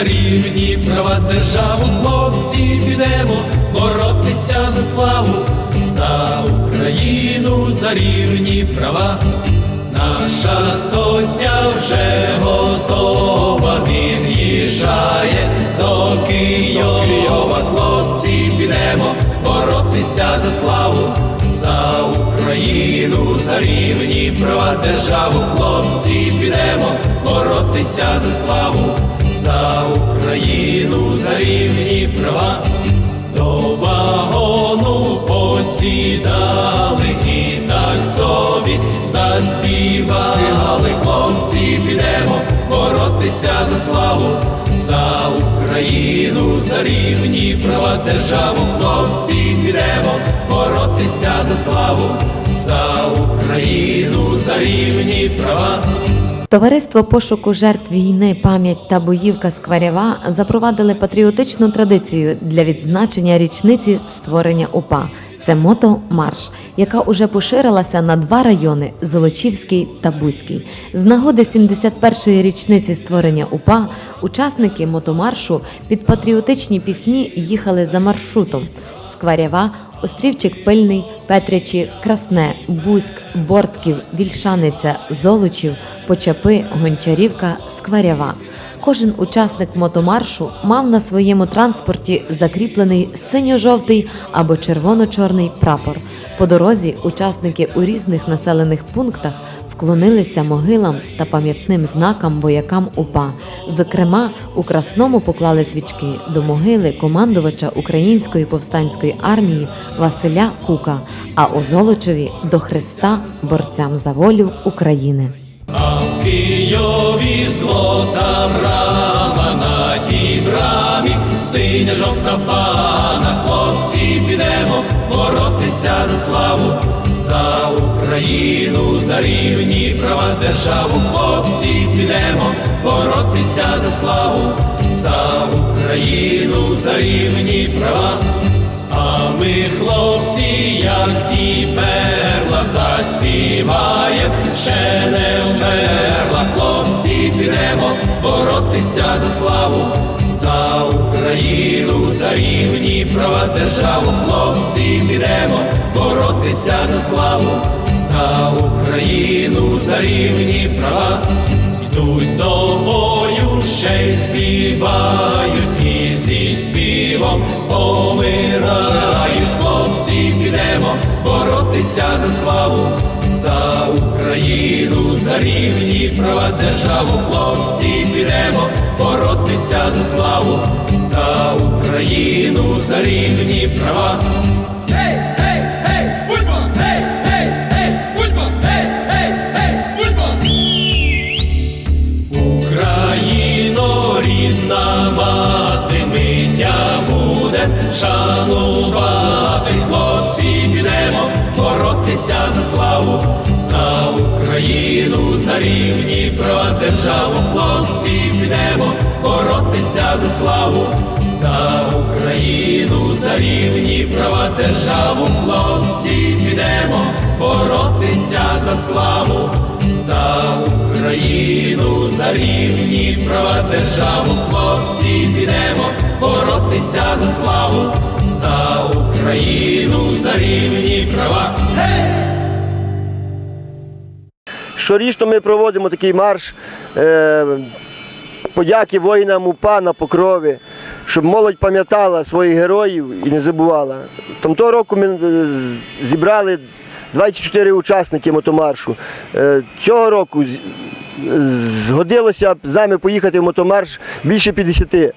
За рівні права державу, хлопці, підемо боротися за славу, за Україну, за рівні права. Наша сотня вже готова, він їжджає до Києва. Хлопці, підемо боротися за славу, за Україну, за рівні права державу. Хлопці, підемо боротися за славу, за Україну, за рівні права. До вагону посідали і так собі заспівали. Хлопці, підемо боротися за славу, за Україну, за рівні права державу. Хлопці, підемо боротися за славу, за Україну, за рівні права. Товариство пошуку жертв війни, пам'ять та боївка Скварєва запровадили патріотичну традицію для відзначення річниці створення УПА. Це мотомарш, яка уже поширилася на два райони Золочівський та Бузький. З нагоди 71-ї річниці створення УПА учасники мотомаршу під патріотичні пісні їхали за маршрутом. Скварєва, Острівчик Пильний, Петричі, Красне, Бузьк, Бортків, Вільшаниця, Золочів, Почапи, Гончарівка, Скварява. Кожен учасник мотомаршу мав на своєму транспорті закріплений синьо-жовтий або червоно-чорний прапор. По дорозі учасники у різних населених пунктах вклонилися могилам та пам'ятним знакам воякам УПА. Зокрема, у Красному поклали свічки до могили командувача Української повстанської армії Василя Кука, а у Золочеві до Христа борцям за волю України. А в Києві злота брама на тій брамі, синя жовта фана, хлопці підемо боротися за славу, Україну, за рівні права державу, хлопці підемо боротися за славу, за Україну, за рівні права. А ми, хлопці, як ті перла, заспіваєм, ще не вмерла, хлопці, підемо боротися за славу, за Україну, за рівні права державу, хлопці, підемо боротися за славу, за Україну, за рівні права. Йдуть до бою, ще й співають, і зі співом помирають. Хлопці, підемо боротися за славу, за Україну, за рівні права державу. Хлопці, підемо боротися за славу, за Україну, за рівні права. Шанувати, хлопці, підемо боротися за славу, за Україну, за рівні права державу, хлопці, підемо боротися за славу, за Україну, за рівні права державу, хлопці, підемо боротися за славу. За Україну, за рівні права державу, хлопці, підемо боротися за славу, за Україну, за рівні права. Гей! Щорічно ми проводимо такий марш е, подяки воїнам УПА на покрові, щоб молодь пам'ятала своїх героїв і не забувала. Там того року ми е, зібрали 24 учасники мотомаршу. Е, цього року з- згодилося з нами поїхати в мотомарш більше 50.